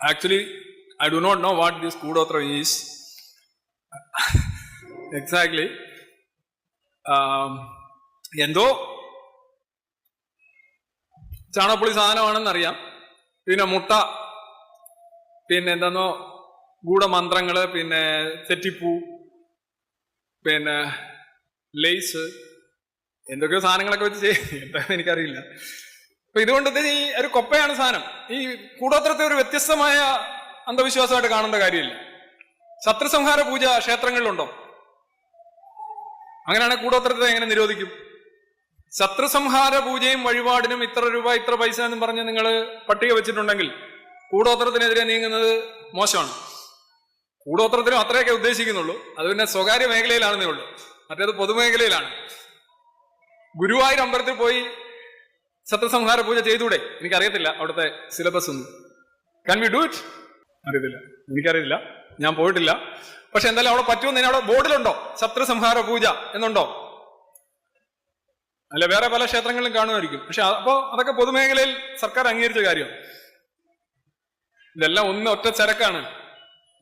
Actually, I do not know what this Kudotra is. exactly. Um, എന്തോ? ചാണകപ്പുളി സാധനമാണെന്നറിയാം. പിന്നെ മുട്ട. പിന്നെ എന്താന്നോ? ഗൂഢമന്ത്രങ്ങൾ പിന്നെ തെറ്റിപ്പൂ പിന്നെ ലേസ്. എന്തൊക്കെയോ സാധനങ്ങളൊക്കെ വെച്ച് ചെയ്യും എന്താണെന്ന് എനിക്കറിയില്ല. അപ്പൊ ഇതുകൊണ്ട് ഇത് ഈ ഒരു കൊപ്പയാണ് സാധനം. ഈ കൂടോത്രത്തെ ഒരു വ്യത്യസ്തമായ അന്ധവിശ്വാസമായിട്ട് കാണേണ്ട കാര്യമില്ല. ശത്രുസംഹാര പൂജ ക്ഷേത്രങ്ങളിലുണ്ടോ? അങ്ങനെയാണെങ്കിൽ കൂടോത്രത്തെ എങ്ങനെ നിരോധിക്കും? ശത്രുസംഹാര പൂജയും വഴിപാടിനും ഇത്ര രൂപ ഇത്ര പൈസ എന്ന് പറഞ്ഞ് നിങ്ങൾ പട്ടിക വെച്ചിട്ടുണ്ടെങ്കിൽ കൂടോത്രത്തിനെതിരെ നീങ്ങുന്നത് മോശമാണ്. കൂടോത്രത്തിനും അത്രയൊക്കെ ഉദ്ദേശിക്കുന്നുള്ളൂ. അത് പിന്നെ സ്വകാര്യ മേഖലയിലാണെന്നേ ഉള്ളൂ. മറ്റേത് പൊതുമേഖലയിലാണ്. ഗുരുവായൂർ അമ്പലത്തിൽ പോയി സത്യസംഹാര പൂജ ചെയ്തൂടെ? എനിക്കറിയത്തില്ല അവിടുത്തെ സിലബസ് ഒന്നും. കാൻ വി ഡു ഇറ്റ് അറിയത്തില്ല. എനിക്കറിയില്ല ഞാൻ പോയിട്ടില്ല. പക്ഷെ എന്തായാലും അവിടെ പറ്റുമെന്ന് അവിടെ ബോർഡിലുണ്ടോ? ശത്രുസംഹാര പൂജ എന്നുണ്ടോ? അല്ല വേറെ പല ക്ഷേത്രങ്ങളിലും കാണുമായിരിക്കും. പക്ഷെ അപ്പോ അതൊക്കെ പൊതുമേഖലയിൽ സർക്കാർ അംഗീകരിച്ച കാര്യം. ഇതെല്ലാം ഒന്ന് ഒറ്റ ചരക്കാണ്.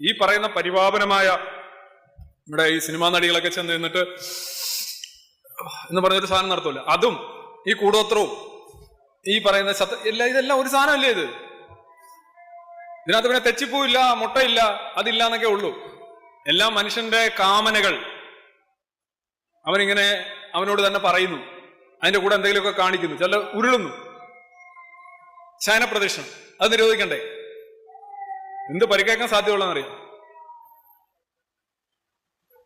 ഈ പറയുന്ന പരിപാപനമായ നമ്മുടെ ഈ സിനിമാ നടികളൊക്കെ ചെന്ന് നിന്നിട്ട് എന്ന് പറഞ്ഞൊരു സാധനം നടത്തൂല. അതും ഈ കൂടോത്രവും ഈ പറയുന്ന ശത എല്ലാം ഇതെല്ലാം ഒരു സാധനമല്ലേ ഇത്? ഇതിനകത്ത് പിന്നെ തെച്ചിപ്പൂവില്ല മുട്ടയില്ല അതില്ല എന്നൊക്കെ ഉള്ളൂ. എല്ലാം മനുഷ്യന്റെ കാമനകൾ. അവനിങ്ങനെ അവനോട് തന്നെ പറയുന്നു. അതിന്റെ കൂടെ എന്തെങ്കിലുമൊക്കെ കാണിക്കുന്നു. ചില ഉരുളുന്നു. ശയനപ്രദക്ഷിണം. അത് നിരോധിക്കണ്ടേ? എന്ത് പരിക്കേക്കാൻ സാധ്യതയുള്ളതെന്നറിയാം?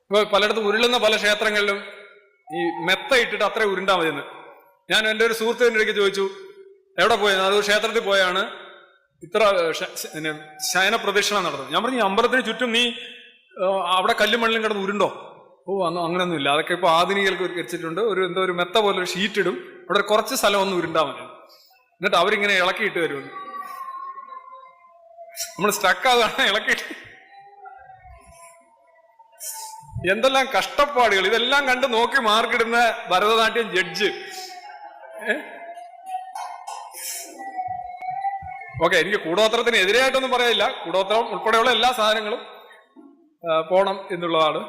ഇപ്പൊ പലയിടത്തും ഉരുളുന്ന പല ക്ഷേത്രങ്ങളിലും ഈ മെത്ത ഇട്ടിട്ട് അത്ര ഉരുണ്ടാ മതിയെന്ന്. ഞാൻ എന്റെ ഒരു ഇടയ്ക്ക് ചോദിച്ചു എവിടെ പോയത് അത് ക്ഷേത്രത്തിൽ പോയാണ്. ഇത്ര ശയന പ്രദക്ഷിണം നടന്നത്. ഞാൻ പറഞ്ഞു "ഈ അമ്പലത്തിന് ചുറ്റും നീ അവിടെ കല്ലും മണ്ണിലും കിടന്ന് ഉരുണ്ടോ? ഓ അന്ന് അങ്ങനെയൊന്നും ഇല്ല അതൊക്കെ ഇപ്പോൾ ആധുനികൾക്ക് വെച്ചിട്ടുണ്ട്. ഒരു എന്തോ ഒരു മെത്ത പോലെ ഒരു ഷീറ്റ് ഇടും. അവിടെ കുറച്ച് സ്ഥലം ഒന്ന് ഉരുണ്ടാ മതി. എന്നിട്ട് അവരിങ്ങനെ ഇളക്കിയിട്ട് വരുമെന്ന് നമ്മൾ സ്റ്റക്കാതാണ് ഇളക്കിയിട്ട് എന്തെല്ലാം കഷ്ടപ്പാടുകൾ. ഇതെല്ലാം കണ്ട് നോക്കി മാർക്കിടുന്ന ഭരതനാട്യം ജഡ്ജ് ഓക്കെ എനിക്ക് കൂടോത്രത്തിന് എതിരായിട്ടൊന്നും പറയില്ല കൂടോത്രം ഉൾപ്പെടെയുള്ള എല്ലാ സാധനങ്ങളും പോണം എന്നുള്ളതാണ്.